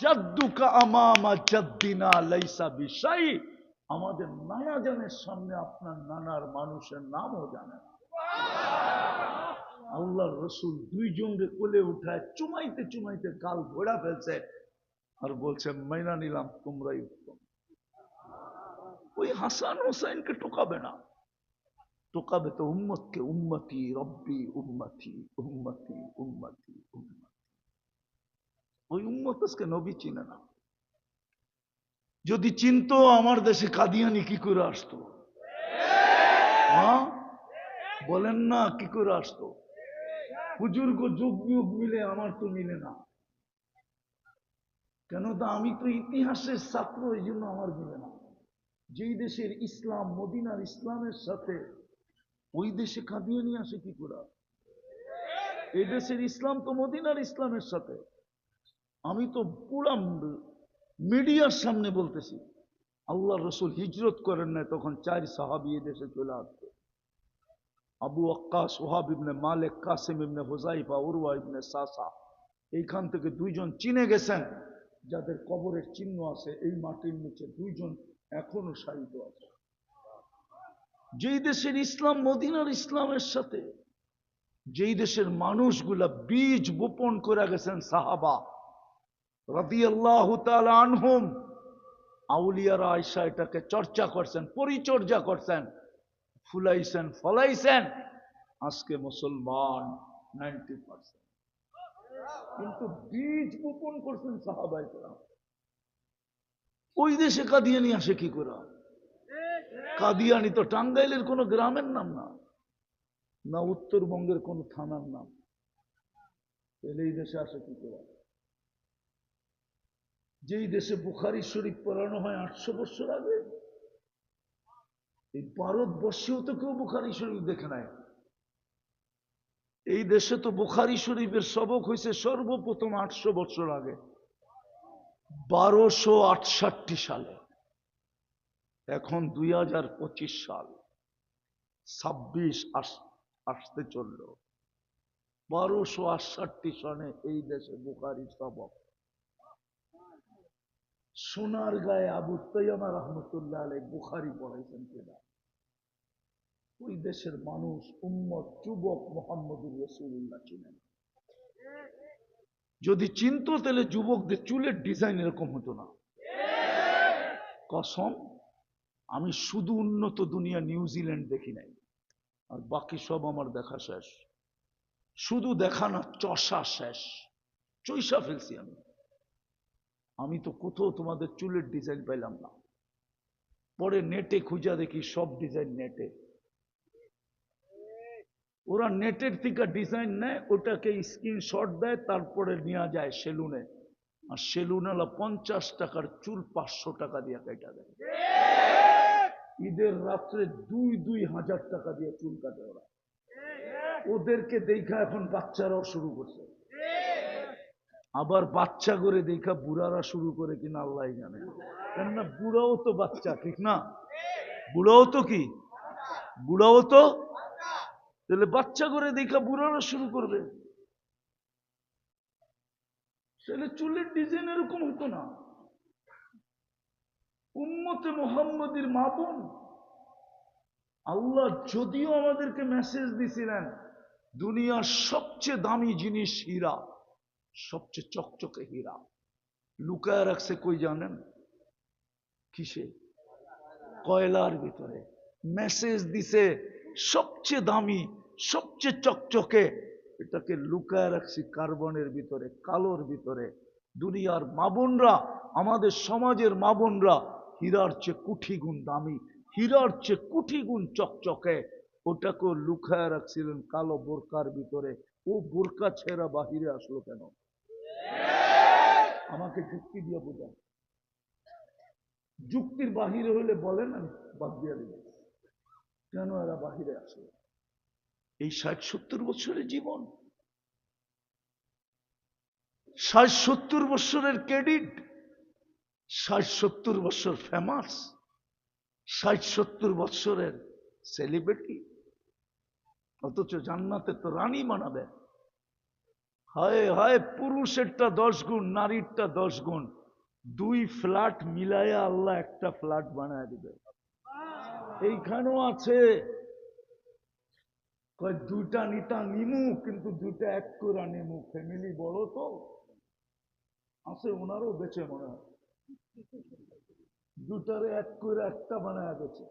জাদ্দুকা আমামা জাদ্দিনা লাইসা বিশাই। আমাদের নানা জানের সামনে আপনার নানার মানুষের নামও জানেন। আল্লাহ রসুল দুইজনকে কোলে উঠায় চুমাইতে চুমাইতে গাল ঘোড়া ফেলছে আর বলছে মাইনা নিলাম তোমরাই উত্তম। ওই হাসান হোসেনকে টোকাবে না। টোকাবে তো উম্মতকে উম্মতি রব্বি উম্মতি উম্মতি উম্মতি উম্মতি। ওই উম্মত আজকে নবী চিনে না। যদি চিনতো, আমার দেশে কাদিয়ানি কি করে আসতো? বলেন না কি করে আসতো? হুজুর্গ যুগ যুগ মিলে আমার তো মিলে না। কেন তা আমি তো ইতিহাসের ছাত্র, এই জন্য আমার মিলে না। যেই দেশের ইসলাম, মদিনার ইসলামের সাথে ওই দেশে কাঁদিয়ে নিয়ে আসে কি করে? এই দেশের ইসলাম তো মদিনার ইসলামের সাথে। আমি তো পুরা মিডিয়ার সামনে বলতেছি আল্লাহ রসুল হিজরত করেন না তখন চার সাহাবি দেশে চলে আসতো আবু আক্কাস, ওহাব ইবনে মালেক, কাসিম ইবনে হুজাইফা উরওয়া ইবনে সাসা, এইখান থেকে দুইজন চিনে গেছেন, যাদের কবরের চিহ্ন আছে, এই মাটির নিচে দুইজন এখনও সাহিত আছে। যেই দেশের ইসলাম, মদিনার ইসলামের সাথে, যেই দেশের মানুষগুলা বীজ বোপন করে গেছেন সাহাবা আনহুম। আয়সা এটাকে চর্চা করছেন, পরিচর্যা করছেন। ফুলাইছেন, ফলাইছেন। আজকে মুসলমান কিন্তু বীজ বপন করছেন সাহাবাই ওই দেশে কাদিয়ানি আসে কি করে? কাদিয়ানি তো টাঙ্গাইলের কোনো গ্রামের নাম না না উত্তরবঙ্গের কোন থানার নাম। এই দেশে আসে কি করে? যেই দেশে বুখারি শরীফ পড়ানো হয় আটশো বছর আগে, এই ভারতবর্ষেও তো কেউ বুখারি শরীফ দেখে নাই। এই দেশে তো বুখারি শরীফের সবক হয়েছে সর্বপ্রথম আটশো বছর আগে, বারোশো আটষট্টি সালে। এখন দুই হাজার পঁচিশ সাল, ছাব্বিশ আসতে চলল। বারোশো আটষট্টি সনে এই দেশে বুখারি সবক। সোনার গায়ে আবু তৈয়মা রহমতুল্লাহ আলাই বুখারি পড়াইছেন কিনা ওই দেশের মানুষ, উম্মত, যুবক মোহাম্মদুর রসুল্লাহ চিনেন। যদি চিনতো, তাহলে যুবকদের চুলের ডিজাইন এরকম হতো না। কসম, আমি শুধু উন্নত দুনিয়া নিউজিল্যান্ড দেখি নাই। আর বাকি সব আমার দেখা শেষ। শুধু দেখা না, চষা শেষ। চৈসা ফেলছি আমি। আমি তো কোথাও তোমাদের চুলের ডিজাইন পাইলাম না। পরে নেটে খুঁজা দেখি সব ডিজাইন নেটে। ওরা নেটের থেকে ডিজাইন নেয়, ওটাকে স্ক্রিনশট দেয়, তারপরে নেওয়া যায় সেলুনে আর সেলুনওয়ালা পঞ্চাশ টাকার চুল পাঁচশো টাকা দিয়ে কেটা দেয়। ঈদের রাত্রে দুই দুই হাজার টাকা দিয়ে চুল কাটে ওরা। ওদেরকে দেখা এখন বাচ্চারাও শুরু করছে। আবার বাচ্চা করে দেখা বুড়ারা শুরু করে কিনা আল্লাহ জানে। কেননা বুড়াও তো বাচ্চা, ঠিক না? বুড়াও তো কি? বুড়াও তো? তাহলে বাচ্চা করে দেখা বুড়ারা শুরু করবে। তাহলে চুলের ডিজাইন এরকম হতো না। উম্মতে মোহাম্মদীর মা বোন। আল্লাহ যদিও আমাদেরকে মেসেজ দিছিলেন, দুনিয়ার সবচেয়ে দামি জিনিস হীরা। সবচেয়ে চকচকে হীরা। লুকায় রাখছে কই জানেন? কিসে? কয়লার ভিতরে। মেসেজ দিছে, সবচেয়ে দামি, সবচেয়ে চকচকে, এটাকে লুকায় রাখছি কার্বনের ভিতরে, কালোর ভিতরে। দুনিয়ার মাবনরা আমাদের সমাজের মাবনরা হীরার চেয়ে কুঠি গুণ দামি, হীরার চেয়ে কুঠি গুণ চকচকে। ওটাকে লুকায় রাখছিলেন কালো বোরকার ভিতরে। ও বোরকা ছেঁড়া বাহিরে আসলো কেন? আমাকে যুক্তি দিয়ে বোঝান। যুক্তির বাহিরে হলে বলেন, আমি বাদ দিয়ে দেব। কেন এরা বাহিরে আসলো এই ষাট সত্তর বছরের জীবন। ষাট সত্তর বছরের ক্রেডিট ষাট সত্তর বছর ফেমাস ষাট সত্তর বছরের সেলিব্রিটি। অথচ জান্নাতে তো রানী বানাবে হায় হায় পুরুষেরটা দশ গুণ নারীরটা দশ গুণ। দুই ফ্ল্যাট মিলাইয়া আল্লাহ একটা ফ্ল্যাট বানায় দিবে। এইখানেও আছে। কয় দুইটা নিতা নিমু কিন্তু দুইটা এক করে নিমু। ফ্যামিলি বড় তো। আছে ওনারও বেঁচে মনে হয়। দুটারে এক করে একটা বানায় বেছে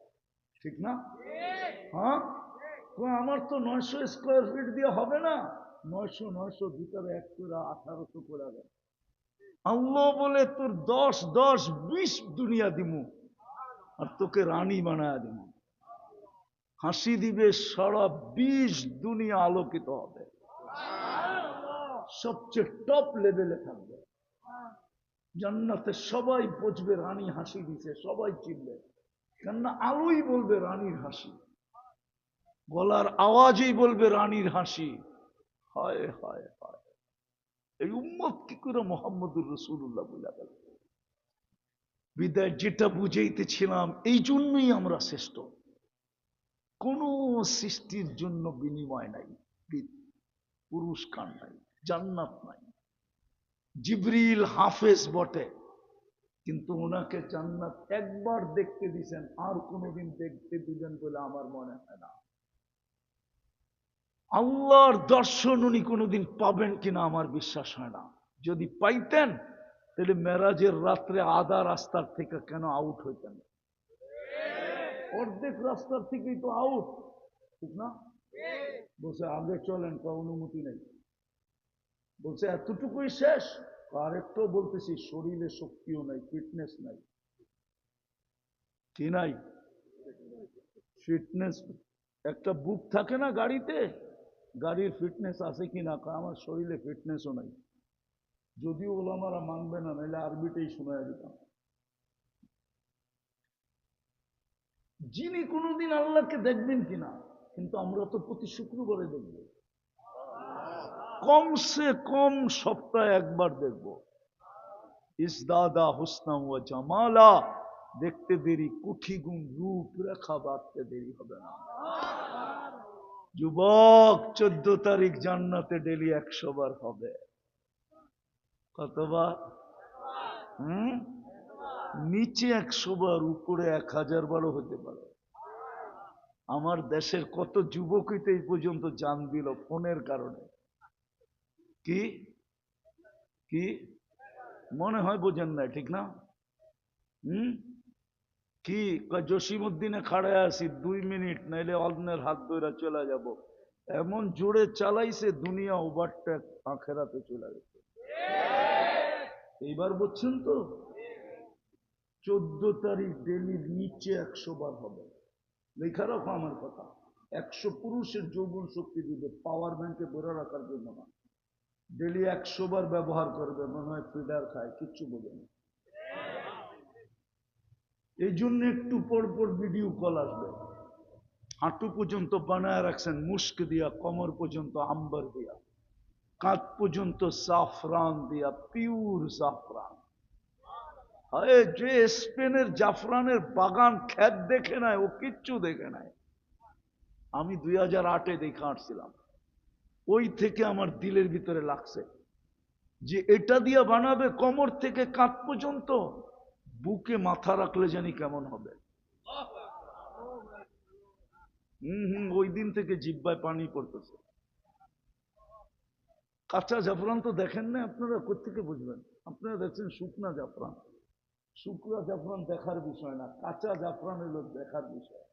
ঠিক না? হ্যাঁ? আমার তো নয়শো স্কোয়ার ফিট দিয়ে হবে না। নয়শো নয়শো ভিতরে এক করে আঠারোশো করে দেয় আল্লাহ বলে, তোর দশ দশ, বিশ দুনিয়া দিমু আর তোকে রানী বানায় দিমু। হাসি দিবে সারা বিশ দুনিয়া আলোকিত হবে। সবচেয়ে টপ লেভেলে থাকবে। জান্নাতে সবাই বুঝবে রানী হাসি দিছে, সবাই চিনবে। কেননা আলোই বলবে রানীর হাসি। গলার আওয়াজই বলবে রানীর হাসি। হায় হায় হায়। এই উম্মত কি করে মোহাম্মদুর রসুল্লাহ বলে গেল। বিদায় যেটা বুঝাইতেছিলাম এই জন্যই আমরা শ্রেষ্ঠ। কোন সৃষ্টির জন্য বিনিময় নাই পুরস্কার নাই, জান্নাত নাই। জিবরিল হাফেজ বটে, কিন্তু ওনাকে জান্নাত একবার দেখতে দিছেন, আর কোনোদিন দেখতে দিবেন বলে আমার মনে হয় না। আল্লাহর দর্শন উনি কোনোদিন পাবেন কিনা আমার বিশ্বাস হয় না। যদি পাইতেন, তাহলে মেরাজের রাত্রে আধা রাস্তার থেকে কেন আউট হইতেন? অর্ধেক রাস্তার থেকেই তো আউট ঠিক না? বলছে, আগে চলেন তো অনুমতি নেই। বলছে, এতটুকুই শেষ? আরেকটু বলতেছি, শরীরে শক্তিও নাই ফিটনেস নাই। কি নাই? ফিটনেস একটা বুক থাকে না গাড়িতে গাড়ির ফিটনেস আছে কি না আমার শরীরে ফিটনেসও নাই। যদিও ওলামারা মানবে না, নাহলে আরবিটাই শোনায় দিতাম। যিনি কোনোদিন আল্লাহকে দেখবেন কিনা, কিন্তু আমরা তো প্রতি শুক্রবারে দেখব। কমসে কম সপ্তাহে একবার দেখব। ইসদাদা হুসনা ও জামালা, দেখতে দেরি কুঠি গুণ রূপ রেখা বাঁধতে দেরি হবে না। যুবক, চোদ্দ তারিখ জান্নাতে ডেলি একশো বার হবে। কতবার? হম? নিচে একশো বার, উপরে এক হাজার বারও হতে পারে। আমার দেশের কত যুবকই তো এই পর্যন্ত জান দিল ফোনের কারণে। কি? কি? মনে হয় বোঝেন না ঠিক না? হুম? কি? জসিমুদ্দিনে খাড়ায় আছি, দুই মিনিট, নাইলে অন্যের হাত ধরে চলে যাব। এমন জোরে চালাইছে, দুনিয়া ওভারটেক আখেরাতে চলে গেছে। এইবার বুঝছেন তো, চোদ্দ তারিখ ডেলির নিচে একশো বার হবে। লেখা রাখো আমার কথা। একশো পুরুষের যৌবন শক্তি দিবে, পাওয়ার ব্যাংকে ভরে রাখার জন্য না। ডেলি একশো বার ব্যবহার করবে, মনে হয় ফিডার খায়, কিচ্ছু বোঝে না। এই জন্য একটু পর পর ভিডিও কল আসবে। হাঁটু পর্যন্ত বানায় রাখছেন মুস্ক দিয়া, কমর পর্যন্ত আম্বার দিয়া, কাঁধ পর্যন্ত সাফরান দিয়া পিওর সাফরান আরে, যে স্পেনের জাফরানের বাগান খ্যাত দেখে নাই, ও কিচ্ছু দেখে নাই। আমি দুই হাজার আটে দেখে আসছিলাম। ওই থেকে আমার দিলের ভিতরে লাগছে যে এটা দিয়া বানাবে কমর থেকে কাঁধ পর্যন্ত। বুকে মাথা রাখলে জানি কেমন হবে। হম হম, ওই দিন থেকে জিব্বায় পানি পড়তেছে। কাঁচা জাফরান তো দেখেন না আপনারা? কোথেকে বুঝবেন? আপনারা দেখছেন শুকনা জাফরান। শুকনা জাফরান দেখার বিষয় না, কাঁচা জাফরান হলো দেখার বিষয়।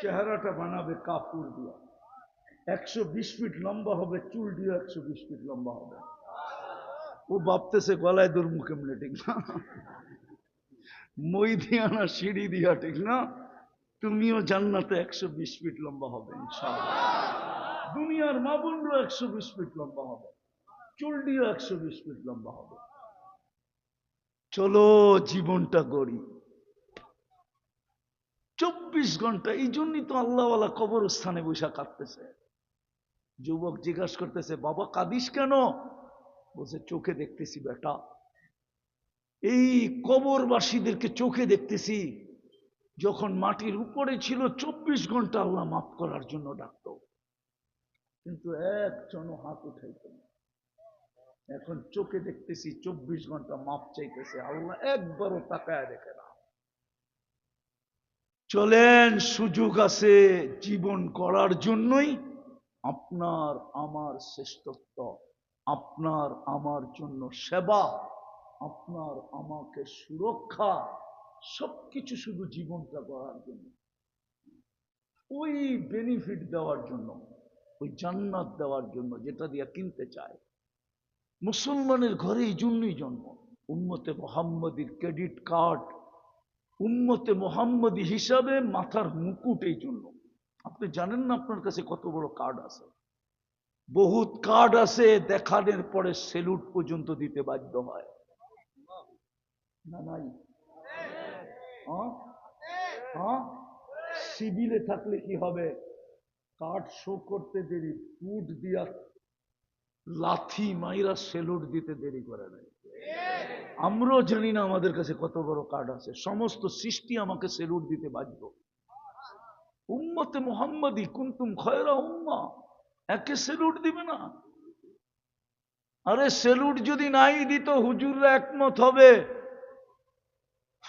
চেহারাটা বানাবে কাপড় দিয়া। একশো বিশ ফিট লম্বা হবে, চুল দিয়ে একশো বিশ ফিট লম্বা হবে। ও ভাবতেছে গলায় দূর মুখে মিলে না। মই দিয়া না, সিঁড়ি দিয়া, ঠিক না? তুমিও জান্নাতে একশো বিশ ফিট লম্বা হবে দুনিয়ার মা একশো বিশ ফিট লম্বা হবে চুল দিয়ে একশো বিশ ফিট লম্বা হবে। চলো জীবনটা গড়ি। চব্বিশ ঘণ্টা, এই জন্যই তো আল্লাহওয়ালা কবরস্থানে বৈশা কাঁদতেছে। যুবক জিজ্ঞাসা করতেছে, বাবা, কাঁদিস কেন? বলছে, চোখে দেখতেছি, বেটা। এই কবরবাসীদেরকে চোখে দেখতেছি, যখন মাটির উপরে ছিল চব্বিশ ঘণ্টা আল্লাহ মাফ করার জন্য ডাকত। কিন্তু একজনও হাত উঠাইত না। এখন চোখে দেখতেছি চব্বিশ ঘণ্টা মাপ চাইতেছে আল্লাহ, একবারও তাকায় দেখে না। চলেন, সুযোগ আছে জীবন করার জন্যই আপনার আমার শ্রেষ্ঠত্ব, আপনার আমার জন্য সেবা। আপনার আমাকে সুরক্ষা, সবকিছু শুধু জীবনটা করার জন্য। ওই বেনিফিট দেওয়ার জন্য, ওই জান্নাত দেওয়ার জন্য যেটা দিয়ে কিনতে চায়। মুসলমানের ঘরে এই জন্যই জন্ম। উম্মতে মোহাম্মদীর ক্রেডিট কার্ড উম্মতে মোহাম্মদী হিসাবে মাথার মুকুট এই জন্য আপনি জানেন না আপনার কাছে কত বড় কার্ড আছে? বহুত কার্ড আছে, দেখানোর পরে সেলুট পর্যন্ত দিতে বাধ্য হয়। না, নাই। হ্যাঁ? হ্যাঁ? সিভিলে থাকলে কি হবে? কার্ড শো করতে দেরি ফুট দিয়া লাথি মাইরা সেলুট দিতে দেরি করে নাই। আমরাও জানি না আমাদের কাছে কত বড় কার্ড আছে। সমস্ত সৃষ্টি আমাকে সেলুট দিতে বাধ্য। উম্মতে মোহাম্মদি কুন্তুম খয়রা উম্মা। একে সেলুট দিবে না। আরে সেলুট যদি নাই দিত হুজুররা একমত হবে।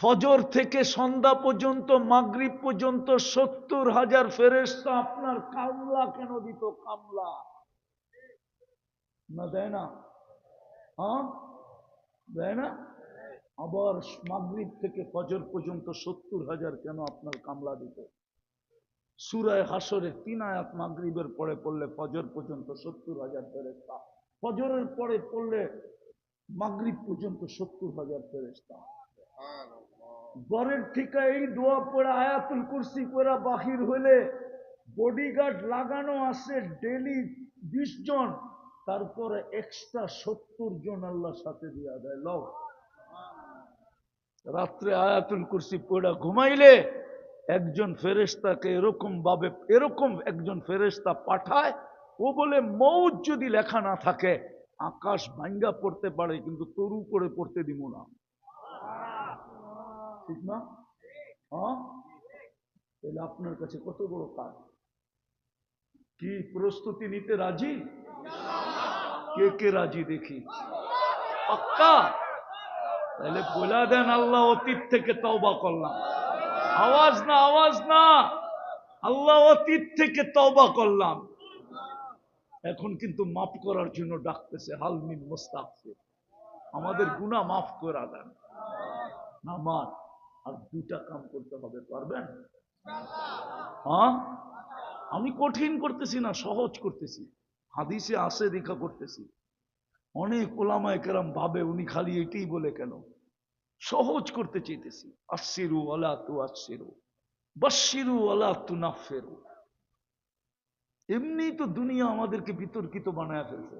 ফজর থেকে সন্ধ্যা পর্যন্ত, মাগরিব পর্যন্ত সত্তর হাজার ফেরেস্তা আপনার কামলা কেন দিত? কামলা। না, দেয় না। হ্যাঁ? দেয় না? আবার মাগরিব থেকে ফজর পর্যন্ত সত্তর হাজার কেন আপনার কামলা দিত? সুরায় হাসরে তিন আয়াত মাগরিবের পরে পড়লে ফজর পর্যন্ত সত্তর হাজার ফেরেস্তা ফজরের পরে পড়লে মাগরিব পর্যন্ত সত্তর হাজার ফেরেস্তা ঘরের ঠিকা এই দোয়া পড়ে, আয়াতুল কুরসি করে বাহির হইলে বডিগার্ড লাগানো আছে ডেলি বিশ জন, তারপরে এক্সট্রা সত্তর জন আল্লাহর সাথে দিয়া দেয়। লও। রাত্রে আয়াতুল কুরসি পড়া ঘুমাইলে একজন ফেরেস্তাকে এরকম ভাবে এরকম একজন ফেরেস্তা পাঠায়, ও বলে মৌজ যদি লেখা না থাকে, আকাশ ভাঙ্গা পড়তে পারে, কিন্তু তরু করে পড়তে দিব না। ঠিক না? হ্যাঁ? তাহলে আপনার কাছে কত বড় কাজ? কি প্রস্তুতি নিতে রাজি? কে কে রাজি দেখি? পাক্কা? তাহলে বলে দেন আল্লাহ অতীত থেকে তওবা করলাম। আওয়াজ না আওয়াজ না। আল্লাহ অতীত থেকে তওবা করলাম। এখন কিন্তু মাফ করার জন্য ডাকতেছে হালমিন মোস্তাকফির। আমাদের গুনাহ মাফ করা দেন। নামাজ। আর দুটা কাম করতে হবে পারবেন? হ্যাঁ? আমি কঠিন করতেছি না সহজ করতেছি। হাদিসে আসে দেখা করতেছি। অনেক ওলামায় কেরাম ভাবে উনি খালি এটাই বলে কেন? সহজ করতে চাইতেছি। আশিরু আলা তু আশিরু বাশিরু আলা তু নাফেরু এমনি তো দুনিয়া আমাদেরকে বিতর্কিত বানায় ফেলছে।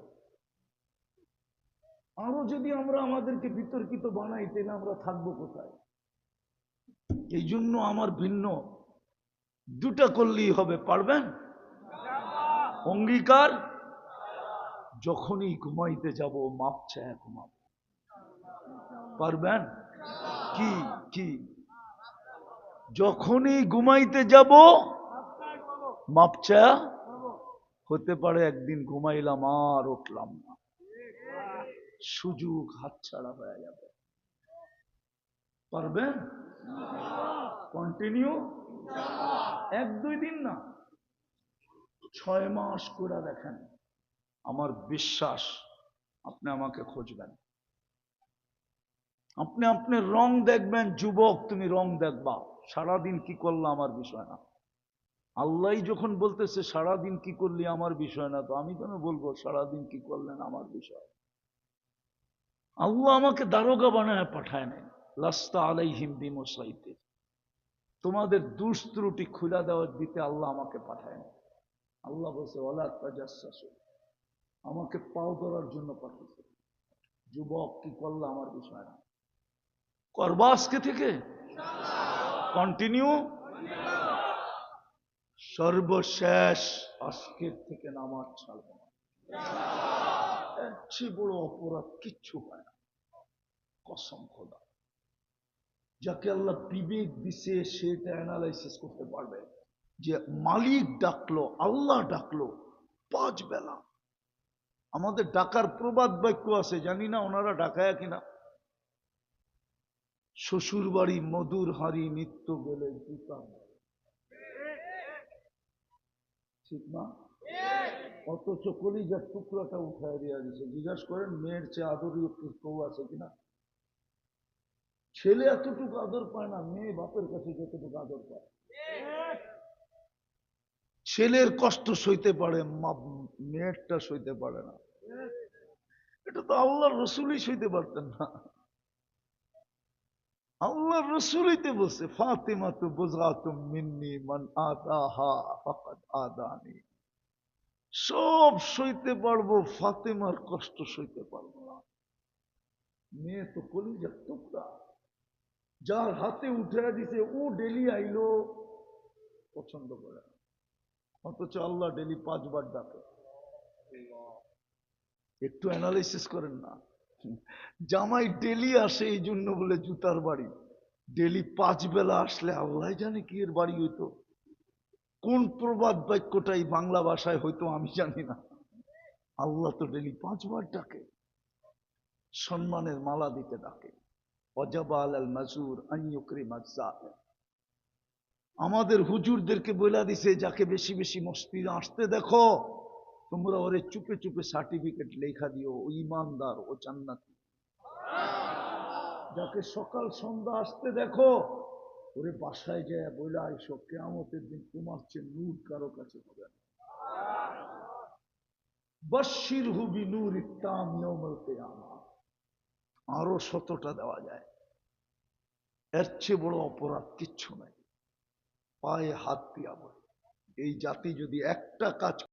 আরও যদি আমরা আমাদেরকে বিতর্কিত বানাই তাহলে আমরা থাকব কোথায়? এই জন্য আমার ভিন্ন। দুটা করলেই হবে, পারবেন? অঙ্গীকার? যখনই ঘুমাইতে যাব, মাপ ছায়া ঘুমাব। পারবেন? কি কি? যখনই ঘুমাইতে যাব, মাপ হতে পারে একদিন ঘুমাইলাম আর উঠলাম না। সুযোগ হাতছাড়া হয়ে যাবে। পারবেন? কন্টিনিউ এক, দুই দিন না। ছয় মাস করে দেখেন, আমার বিশ্বাস, আপনি আমাকে খুঁজবেন। আপনি আপনার রং দেখবেন, যুবক, তুমি রং দেখবা। সারাদিন কি করল আমার বিষয় না। আল্লাহ যখন বলতেছে, সারাদিন কি করলি আমার বিষয় না তো আমি কেন বলব, সারাদিন কি করলেন আমার বিষয় আল্লাহ আমাকে দারোগা বানায় পাঠায় নেন লাস্তা তোমাদের দুষ্ত্রুটি খুলে দেওয়ার দিতে আল্লাহ আমাকে পাঠায় না আল্লাহ বলছে ওলা তাজাসু আমাকে পাও ধরার জন্য পাঠিয়েছে। যুবক কি করল আমার বিষয় না। করবা আজকে থেকে? কন্টিনিউ? সর্বশেষ আজকের থেকে নামাজ ছাড়ব না। এর চেয়ে বড় অপরাধ কিচ্ছু হয় না। কসম খোদা। যাকে আল্লাহ বিবেক দিছে সেটা অ্যানালাইসিস করতে পারবে যে মালিক ডাকলো, আল্লাহ ডাকলো পাঁচ বেলা। আমাদের ডাকার প্রবাদ বাক্য আছে, জানি না ওনারা ডাকায় কিনা। শ্বশুর বাড়ি মধুর হারি নিত্য গেলে জুতা। ঠিক না? অথচ কলিজার টুকরাটা উঠায় দেওয়া দিছে। জিজ্ঞাসা করেন, মেয়ের চেয়ে আদরীয় কেউ আছে কিনা? ছেলে এতটুকু আদর পায় না, মেয়ে বাপের কাছে যতটুকু আদর পায়। ছেলের কষ্ট সইতে পারে মেয়েরটা সইতে পারে না। এটা তো আল্লাহ রসুলই সইতে পারতেন না। আল্লাহ রসুলই তো বলছে, ফাতেমা তো বোঝা তো মিন্নি মান আদাহা ফাকাদ আদানি। সব সইতে পারব, ফাতেমার কষ্ট সইতে পারব না। মেয়ে তো কলিজার টুকরা। যার হাতে উঠে দিছে, ও ডেলি আইলো পছন্দ করে। অথচ আল্লাহ ডেলি পাঁচবার ডাকে। একটু অ্যানালাইসিস করেন না। জামাই ডেলি আসে এই জন্য বলে জুতার বাড়ি। ডেলি পাঁচ বেলা আসলে আল্লাহ জানে কি এর বাড়ি হইতো। কোন প্রবাদ বাক্যটাই বাংলা ভাষায় হয়তো আমি জানি না। আল্লাহ তো ডেলি পাঁচবার ডাকে। সম্মানের মালা দিতে ডাকে। অজাবাল আল মাজা আমাদের হুজুরদেরকে বলে দিছে, যাকে বেশি বেশি মস্তি আসতে দেখো, তোমরা ওরে চুপে চুপে সার্টিফিকেট লেখা দিও, ও ইমানদার, ও জান্নাতি। যাকে সকাল সন্ধ্যা আসতে দেখো, ওরে বাসায় যায় বলে আইসো, কেয়ামতের দিন তোমার চেয়ে নূর কারও কাছে হবে না। বশির হুবি নূর ইত্তাম আরও শতটা দেওয়া যায়। এর চেয়ে বড় অপরাধ কিচ্ছু নাই। পায়ে হাত দিয়া বলে। এই জাতি যদি একটা কাজ